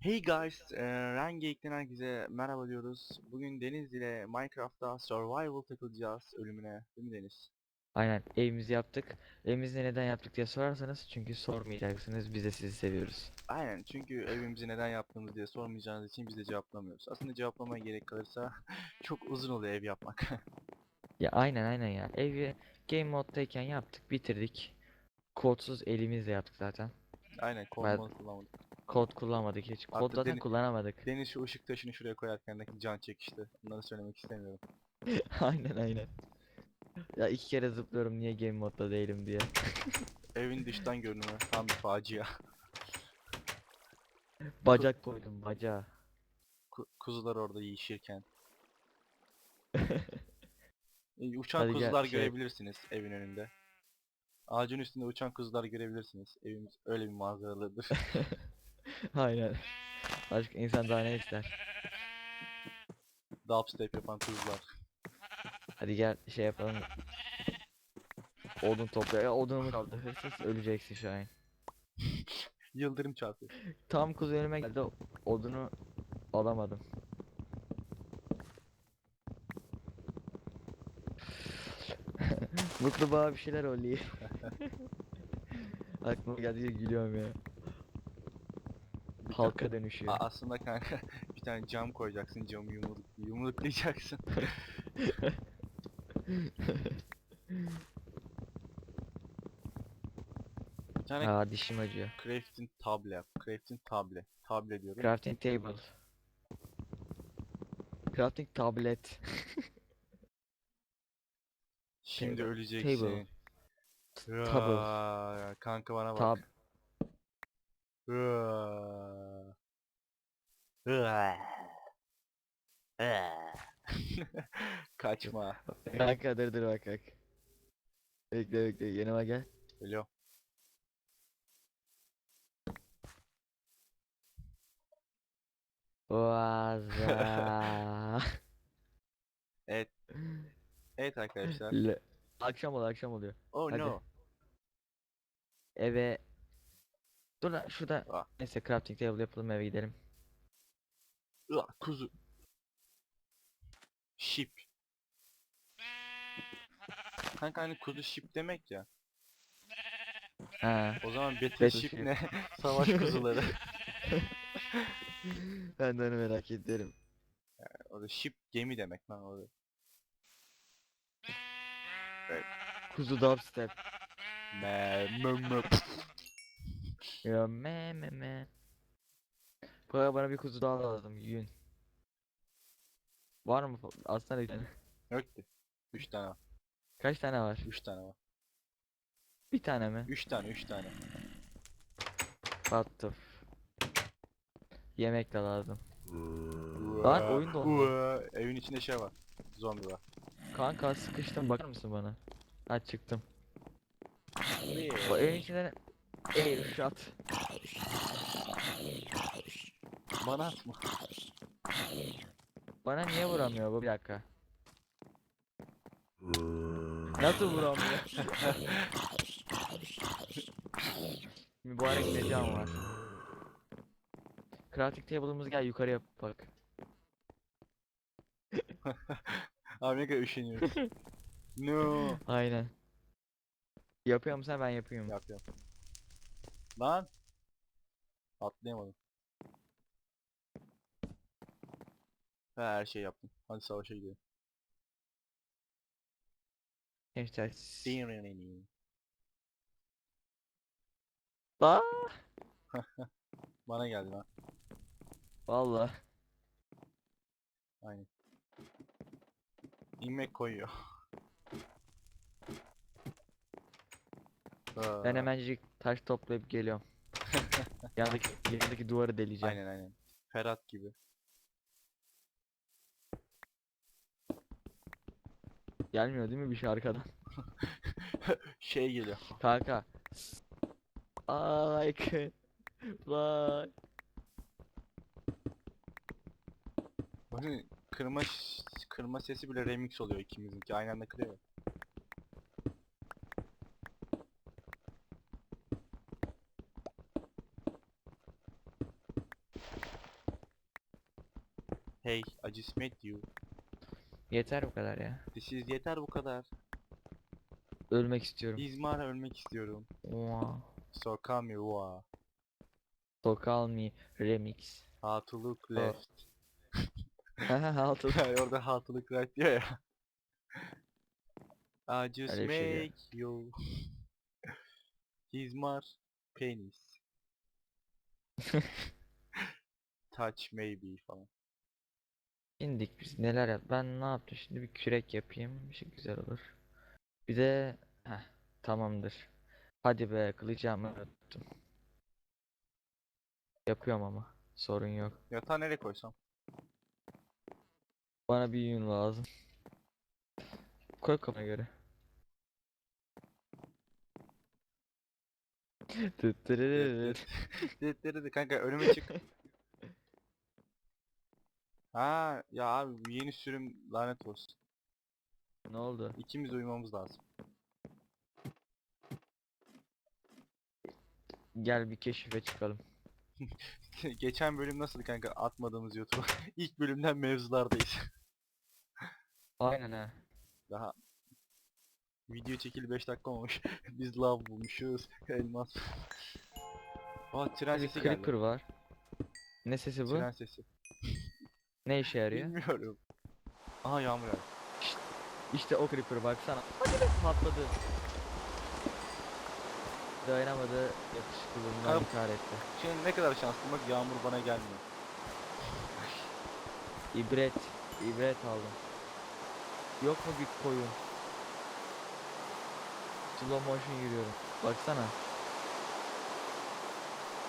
Hey guys, e, herkese merhaba diyoruz. Bugün Deniz ile Minecraft'ta survival takılacağız ölümüne. Değil mi Deniz? Aynen evimizi yaptık. Evimizi neden yaptık diye sorarsanız çünkü sormayacaksınız biz de sizi seviyoruz. Aynen çünkü evimizi neden yaptığımız diye sormayacağınız için biz de cevaplamıyoruz. Aslında cevaplamaya gerek kalırsa çok uzun oluyor ev yapmak. Ya aynen aynen ya evi game moddayken yaptık bitirdik. Kodsuz elimizle yaptık zaten. Aynen kod Ben- mod kullanmadık. Kod kullanmadık hiç. Hatta Kod zaten deni- kullanamadık. Deniz şu ışık taşını şuraya koyarken can çekişti. Bunları söylemek istemiyorum. aynen aynen. Ya iki kere zıplıyorum niye game modda değilim diye. Evin dıştan görünümü tam bir facia. Bacak koydum bacağı. Ku- kuzular orada yiyişirken. E, Uçan Hadi gel, kuzular şey- görebilirsiniz evin önünde. Ağacın üstünde uçan kuzular görebilirsiniz. Evimiz öyle bir manzaralıdır. Aynen. Başka insan daha ne ister? Dubstep yapan kuzular. Hadi gel şey yapalım. Odun topla. Ya odunumu kaldı. Hırsız öleceksin an. Yıldırım çarpıyor. Tam kuzu önüme geldi odunu alamadım. Mutlu bana bir şeyler oluyor. Aklıma geldi gülüyorum ya. Halka dönüşüyor. Aslında kanka bir tane cam koyacaksın camı yumruk yumruklayacaksın. bir tane Aa dişim acıyor. crafting table yap. Crafting table. Table diyorum. Crafting table. Crafting tablet. Şimdi table. öleceksin. Table. Aa, kanka bana bak. Tab. Kaçma. Kanka dur dur bak bak. Bekle bekle yanıma gel. Geliyor. Vaza. Evet. Evet arkadaşlar. Le- akşam oluyor akşam oluyor. Oh Hadi. no. Eve Dur lan şurada Ah. neyse crafting table yapalım eve gidelim. Aa, kuzu. Ship. Kanka hani kuzu ship demek ya. Ha. O zaman Battle ship ne? Savaş kuzuları. ben de onu merak ediyorum. O da ship gemi demek lan o da. Kuzu dubstep. Me me me. Ya me me me. Bu arada bana bir kuzu daha lazım yün. Var mı? Aslında bir tane. Yok ki. Üç tane var. Kaç tane var? Üç tane var. Bir tane mi? Üç tane, üç tane. What the f- Yemek de lazım. Lan oyun dondu. Evin içinde şey var. Zombi var. Kanka sıkıştım bakar mısın bana? Ha çıktım. Evin içinde Ey shot. Bana atma. Bana niye vuramıyor bu bir dakika. Nasıl vuramıyor? Mübarek ne can var. Crafting table'ımız gel yukarı yap bak. Abi ne kadar üşeniyorum. no. Aynen. Yapıyor musun sen ben yapıyorum. Yap yap. Lan. Atlayamadım. Ha, her şey yaptım. Hadi savaşa gidelim. Sinirleneyim. Aa, Bana geldi lan. Valla. Aynen. İnmek koyuyor. Ben hemencik taş toplayıp geliyorum. Yanındaki, yanındaki duvarı deleyeceğim. Aynen aynen. Ferhat gibi. Gelmiyor değil mi bir şey arkadan? Şey geliyor. Kanka. Ay Vay. Bakın kırma kırma sesi bile remix oluyor ikimizinki. Aynı anda kırıyor. Hey, I just met you. Yeter bu kadar ya. This is yeter bu kadar. Ölmek istiyorum. İzmar'a ölmek istiyorum. Wow. So come you wa. So call me remix. How to look left. Yani orada look right diyor ya. I just Öyle bir şey make you. İzmar penis. Touch maybe falan. İndik biz neler yap. Ben ne yaptım şimdi bir kürek yapayım. Bir şey güzel olur. Bir de heh, tamamdır. Hadi be kılıcımı unuttum. Yapıyorum ama sorun yok. Yatağı nereye koysam? Bana bir yün lazım. Koy kafana göre. Tıttırırırır. Kanka önüme çık. Ha ya abi bu yeni sürüm lanet olsun. Ne oldu? İkimiz uyumamız lazım. Gel bir keşife çıkalım. Geçen bölüm nasıl kanka atmadığımız YouTube. İlk bölümden mevzulardayız. Aynen ha. Daha video çekili 5 dakika olmuş. Biz lav bulmuşuz. Elmas. Aa tren sesi creeper geldi. var. Ne sesi bu? Tren sesi. Ne işe yarıyor? Bilmiyorum. Aha yağmur yağdı. İşte o creeper baksana. Hadi be patladı. Dayanamadı yakışıklılığından intihar etti. Şimdi ne kadar şanslıyım bak yağmur bana gelmiyor. İbret, ibret aldım. Yok mu bir koyun? Slow motion yürüyorum. Baksana.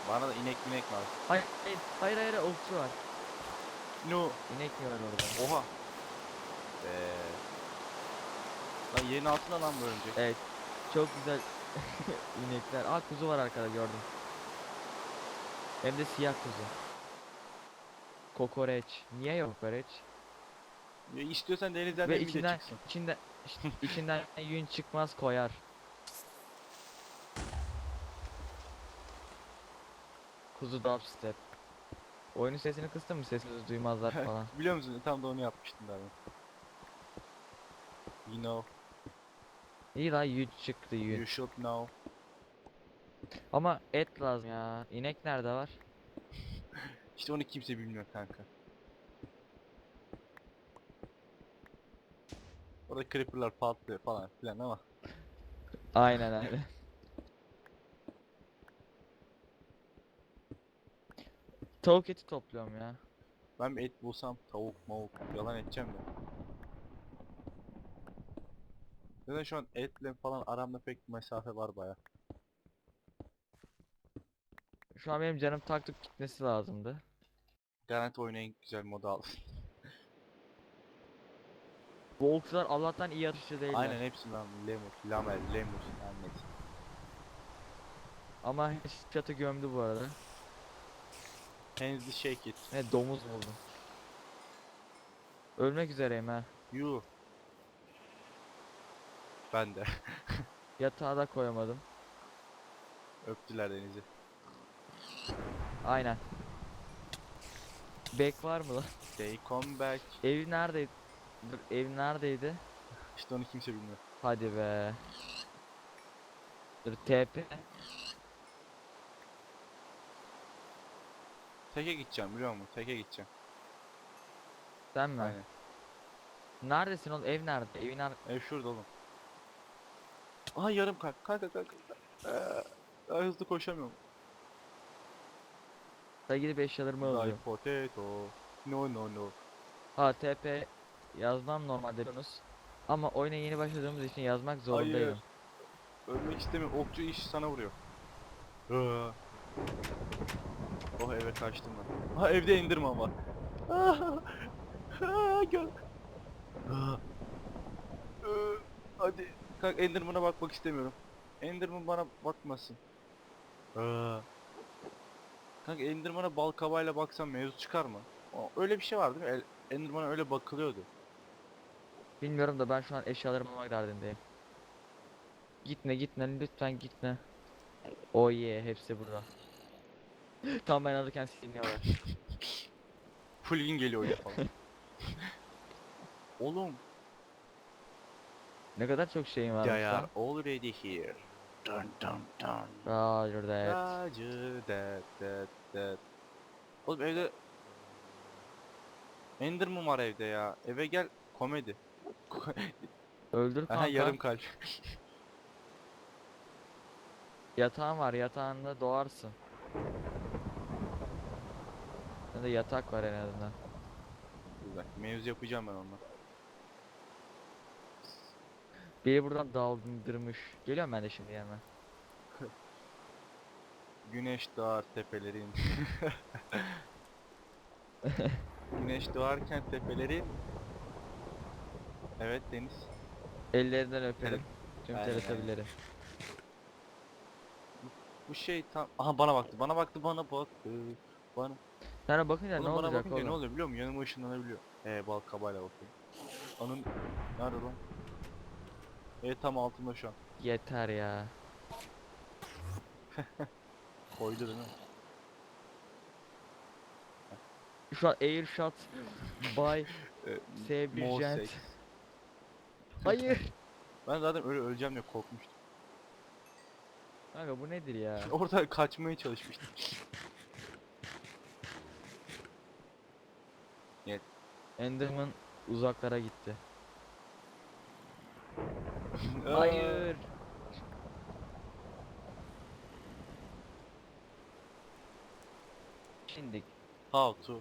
Bana da inek minek lazım. Hayır, hayır, hayır, hayır, okçu var. No. İnek mi var orada? Oha. Eee. Lan yerin altında lan bu örümcek. Evet, çok güzel inekler. Aa kuzu var arkada gördüm. Hem de siyah kuzu. Kokoreç. Niye yok kokoreç? Ya istiyorsan denizden Ve de bize içinden, çıksın. içinden, içinden yün çıkmaz koyar. Kuzu dubstep. Oyunun sesini kıstın mı? Sesimizi duymazlar falan. Biliyor musun? Tam da onu yapmıştım ben. You know, İyi la yün çıktı yün. you should know. Ama et lazım ya. İnek nerede var? İşte onu kimse bilmiyor kanka. Orada creeper'lar patlıyor falan filan ama. Aynen öyle. Tavuk eti topluyorum ya. Ben bir et bulsam tavuk mavuk yalan edeceğim de. Zaten şu an etle falan aramda pek bir mesafe var baya. Şu an benim canım taktık gitmesi lazımdı. Garanti oyunu en güzel modu al. Bu okçular Allah'tan iyi atışçı değiller. Aynen hepsinden lemur, lamel, lemur, annet. Ama çatı gömdü bu arada. Hands the shake it. Ne domuz buldum. Ölmek üzereyim ha. You. Ben de. Yatağa da koyamadım. Öptüler denizi. Aynen. Bek var mı lan? They come back. Ev neredeydi? Dur, ev neredeydi? İşte onu kimse bilmiyor. Hadi be. Dur TP. Teke gideceğim biliyor musun? Teke gideceğim. Sen mi? Aynen. Neredesin oğlum? Ev nerede? Evin ar Ev şurada oğlum. Aha yarım kalp. Kanka kanka. Ee, daha hızlı koşamıyorum. Sen gidip eşyalarımı alıyorum. potato. No no no. Ha TP yazmam normalde biliyorsunuz. Ama oyuna yeni başladığımız için yazmak Hayır. zorundayım. Ölmek istemiyorum. Okçu iş sana vuruyor. Aa. Oh eve kaçtım ben. Ha evde indirmem var. Ah, ah, gör. Ah. Hadi. Kanka Enderman'a bakmak istemiyorum. Enderman bana bakmasın. Kanka Enderman'a bal kabağıyla baksam mevzu çıkar mı? Öyle bir şey var değil mi? Enderman'a öyle bakılıyordu. Bilmiyorum da ben şu an eşyalarımı almak derdindeyim. Gitme gitme lütfen gitme. Oh yeah hepsi burada. Tam ben alırken siliniyorlar. Full win geliyor oyuna falan. Oğlum. Ne kadar çok şeyim var They are already here. Dun dun dun. Roger that. Roger that that that. Oğlum evde Enderman var evde ya. Eve gel komedi. Öldür kanka. Aha yarım kalp. Yatağın var yatağında doğarsın. Da yatak var en azından. Güzel. Mevzu yapacağım ben onunla. Biri buradan daldırmış. Geliyorum ben de şimdi yanına. Güneş doğar tepelerin. Güneş doğarken tepelerin. Evet Deniz. Ellerinden öperim. Tüm Aynen. Bu şey tam... Aha bana baktı, bana baktı, bana baktı. Bana... Sana bakınca ne Oğlum bana olacak bakınca ne oğlum? oluyor biliyor musun? Yanıma ışınlanabiliyor. Ee bal kabayla bakıyor. Onun... Nerede lan? Evet tam altında şu an. Yeter ya. Koydu değil mi? Şu an air shot by Ee, S1 more Gent. sex. Hayır. Ben zaten öyle öleceğim diye korkmuştum. Kanka bu nedir ya? Orada kaçmaya çalışmıştım. Enderman uzaklara gitti. Hayır. Şimdi How to?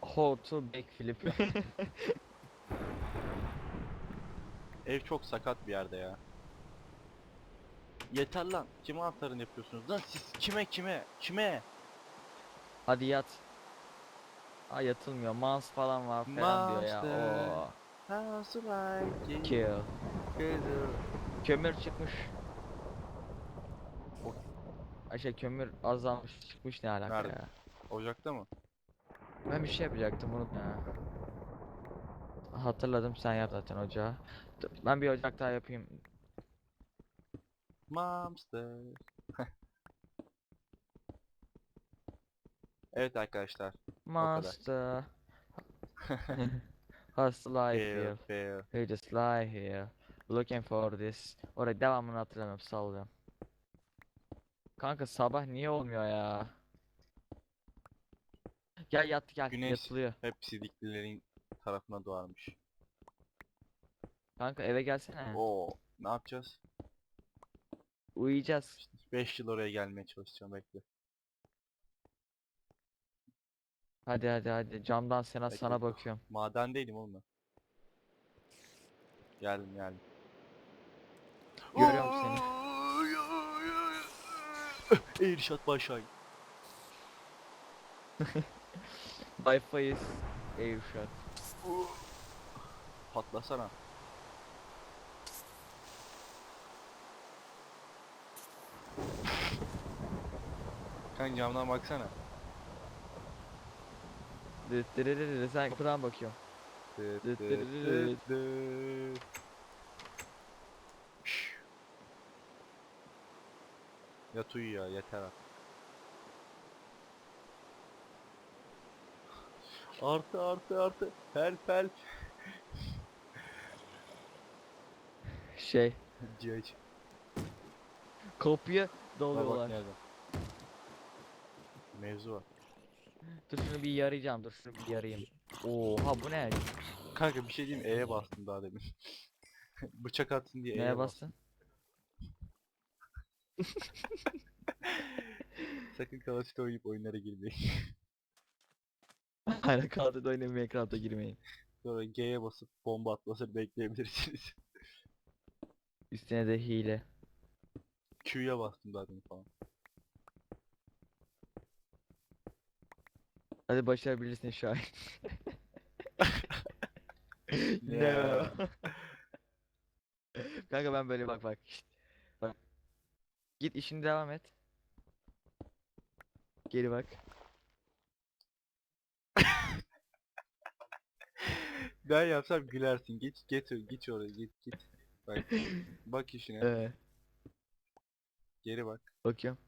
how to backflip. Ev çok sakat bir yerde ya. Yeter lan. Kime atarın yapıyorsunuz lan siz kime kime kime? Hadi yat. Aa yatılmıyor. Mans falan var falan diyor ya. Oo. How's like Kill. Kömür çıkmış. Ay şey kömür azalmış çıkmış ne alaka Nerede? ya. Ocakta mı? Ben bir şey yapacaktım unutma ya. Hatırladım sen yap zaten ocağı. Dur, Ben bir ocak daha yapayım. Monster. evet arkadaşlar. Master. Hustle life Fail, here. fail. We just lie here. Looking for this. Orada devamını hatırlamıyorum sallıyorum. Kanka sabah niye olmuyor ya? Gel yat gel Güneş. yatılıyor. Hepsi diklilerin tarafına doğarmış. Kanka eve gelsene. Oo, ne yapacağız? Uyuyacağız. 5 yıl oraya gelmeye çalışacağım bekle. Hadi hadi hadi camdan sana Bekle, sana bakıyorum. Madendeydim oğlum ben. Geldim geldim. Görüyorum seni. Airshot başay. Air shot. Patlasana. Kanka camdan baksana. Dıt dırırırı, Sen kapıdan bakıyorum. Dıt Dıt dıt dırırırı. dıt dıt. Şşş. Yat uyu ya yeter artık. Artı artı artı. Help help. Şey GH. kapıya Bak bak doluyorlar. Mevzu var. Dur şunu bir yarayacağım dur şunu bir yarayayım. Oha bu ne? Kanka bir şey diyeyim? E'ye bastım daha demin. Bıçak atsın diye E'ye Neye bastın? Sakın Duty oynayıp oyunlara girmeyin. Hala kağıda oynamaya ekranda girmeyin. Sonra G'ye basıp bomba atmasını bekleyebilirsiniz. Üstüne de hile. Q'ya bastım daha demin falan. Hadi başarabilirsin Şahin. no. Kanka ben böyle bak bak. şşt, Bak. Git işini devam et. Geri bak. Ben yapsam gülersin. Git git git oraya git git. Bak bak işine. Ee, Geri bak. bakıyorum.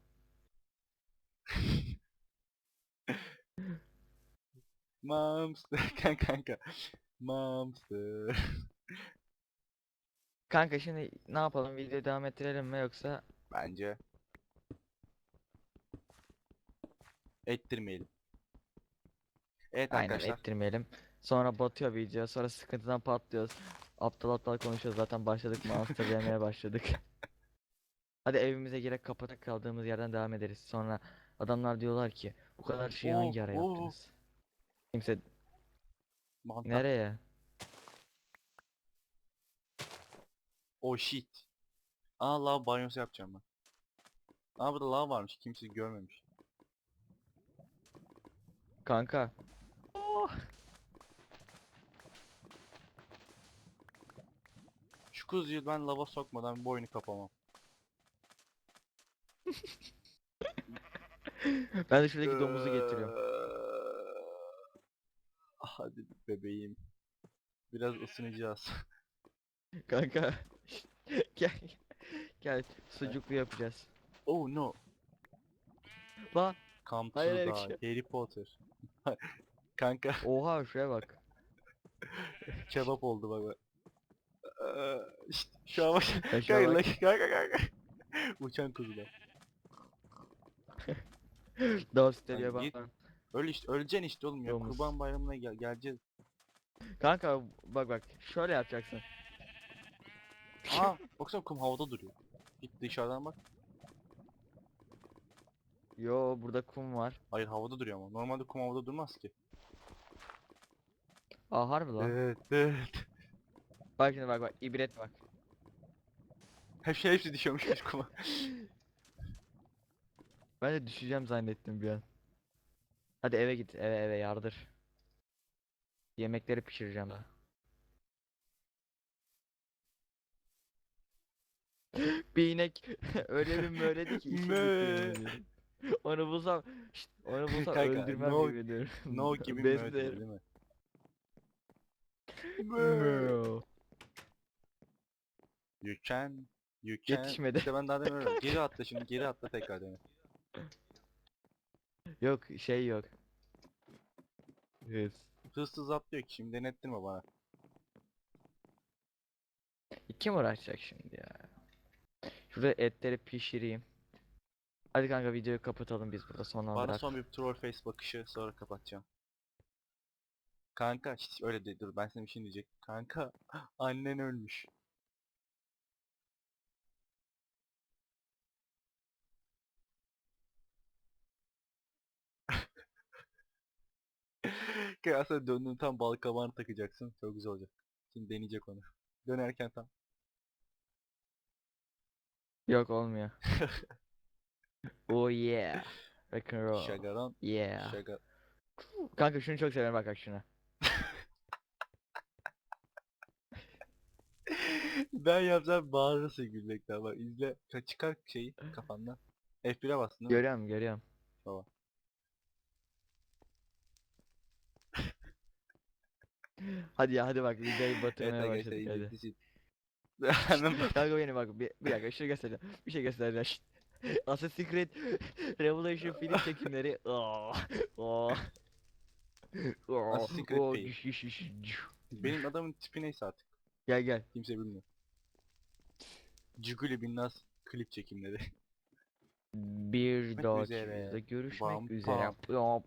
Mamster kanka kanka. Mamster. Kanka şimdi ne yapalım? Videoyu devam ettirelim mi yoksa Bence. Ettirmeyelim. Evet aynen arkadaşlar. ettirmeyelim. Sonra batıyor video. Sonra sıkıntıdan patlıyoruz. Aptal aptal konuşuyoruz. Zaten başladık monster yemeye başladık. Hadi evimize girek kapatak kaldığımız yerden devam ederiz. Sonra adamlar diyorlar ki bu kadar şeyi Oo, hangi ara oo. yaptınız? Kimse Mantar. nereye? Oh shit. Aa lav banyosu yapacağım ben. Aa burada lav varmış. Kimse görmemiş. Kanka. Şu kuzuyu ben lava sokmadan bu oyunu kapamam. Ben de şuradaki domuzu getiriyorum. Eee, Hadi bebeğim. Biraz ısınacağız. Kanka. Gel. Gel sucuklu yapacağız. oh no. Bak. Come to Hayır, die. bir şey. Harry Potter. Kanka Oha şuraya bak. kebap oldu bak bak. İşte şu an bak. Ya Kanka bak. lan, kanka kanka. Uçan kuzular. Daha sütleri Yani git-. Öl işte öleceksin işte oğlum ya. Domuz. Kurban bayramına gel geleceğiz. Kanka bak bak şöyle yapacaksın. Aa baksana kum havada duruyor. Git dışarıdan bak. Yo burada kum var. Hayır havada duruyor ama. Normalde kum havada durmaz ki. Aa harbi lan. Evet evet. Bak şimdi bak bak ibret bak. Hep şey hepsi düşüyormuş kuma. Ben de düşeceğim zannettim bir an. Hadi eve git eve eve yardır. Yemekleri pişireceğim daha. Bir inek öyle bir möyledi ki. Onu bulsam, şşt, onu bulsam Kanka, öldürmem no- yemin ediyorum. No gibi möğütler değil mi? Mö. You can. You can. Yetişmedi. İşte ben daha demiyorum. Geri atla şimdi geri atla tekrar dene. Yok şey yok. Hız. Hızsız atlıyor ki şimdi denettirme bana. Kim uğraşacak şimdi ya? Şurada etleri pişireyim. Hadi kanka videoyu kapatalım biz burada Bana sonlandırak. son bir troll face bakışı sonra kapatacağım. Kanka hiç öyle değil dur ben sana bir şey diyecek. Kanka annen ölmüş. Aslında döndüğün tam bal kabağını takacaksın. Çok güzel olacak. Şimdi deneyecek onu. Dönerken tam. Yok olmuyor. oh yeah. Rock and roll. Şagaran. Yeah. Şaga. Kanka şunu çok severim bak bak şuna. ben yapsam bağırırsın gülmekten bak izle. Ka- Çıkar şeyi kafandan. F1'e bastın değil mi? Görüyorum görüyorum. Tamam. Hadi ya hadi bak videoyu Evet batırmaya arkadaşlar başladık hadi. için. Kanka beni bak bir, bir dakika şunu göstereceğim. Bir şey göstereceğim. Assassin's Creed Revelation film çekimleri. Aa. Aa, Assassin's Creed değil. düş, düş, düş. Benim adamın tipi neyse artık. Gel gel. Kimse bilmiyor. Ciguli Binnaz klip çekimleri. Bir dahaki görüşmek üzere. Kapalı. yap.